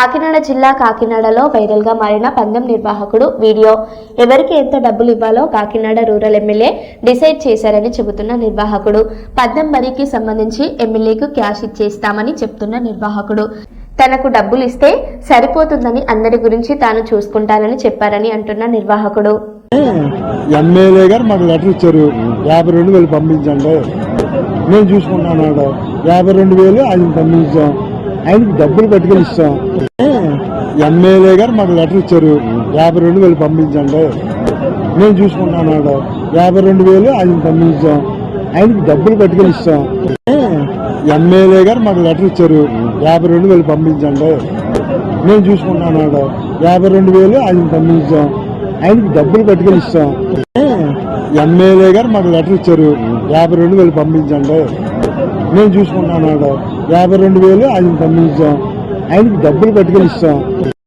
కాకినాడ జిల్లా కాకినాడలో వైరల్గా మారిన పందెం నిర్వాహకుడు వీడియో. ఎవరికి ఎంత డబ్బులు ఇవ్వాలో కాకినాడ రూరల్ ఎమ్మెల్యే డిసైడ్ చేశారని చెబుతున్న నిర్వాహకుడు. పందెం మరీకి సంబంధించి ఎమ్మెల్యేకు క్యాష్ ఇచ్చేస్తామని చెప్తున్న నిర్వాహకుడు. తనకు డబ్బులు ఇస్తే సరిపోతుందని అందరి గురించి తాను చూసుకుంటానని చెప్పారని అంటున్న నిర్వాహకుడు. ఎమ్మెల్యే గారు మాకు లెటర్ ఇచ్చారు. యాభై రెండు వేలు పంపించండి. నేను చూసుకుంటాను యాభై రెండు వేలు ఆయన పంపించాం. ఆయనకి డబ్బులు పట్టుకెళ్ళి ఇస్తాం. ఎమ్మెల్యే గారు మాకు లెటర్ ఇచ్చారు. యాభై రెండు వేలు పంపించండి. నేను చూసుకుంటాను యాభై రెండు వేలు ఆయన పంపించాం. ఆయనకి డబ్బులు పట్టుకొని ఇస్తాం. ఎమ్మెల్యే గారు మాకు లెటర్ ఇచ్చారు. యాభై రెండు వేలు పంపించండి. నేను చూసుకుంటాను యాభై రెండు వేలు ఆయన పంపించాం. ఆయనకి డబ్బులు పట్టుకొని ఇస్తాం. ఎమ్మెల్యే గారు మాకు లెటర్ ఇచ్చారు. యాభై రెండు వేలు పంపించండి. నేను చూసుకుంటాను యాభై రెండు వేలు ఆయన పంపించాం. ఆయనకి డబ్బులు పట్టుకొని ఇస్తాం.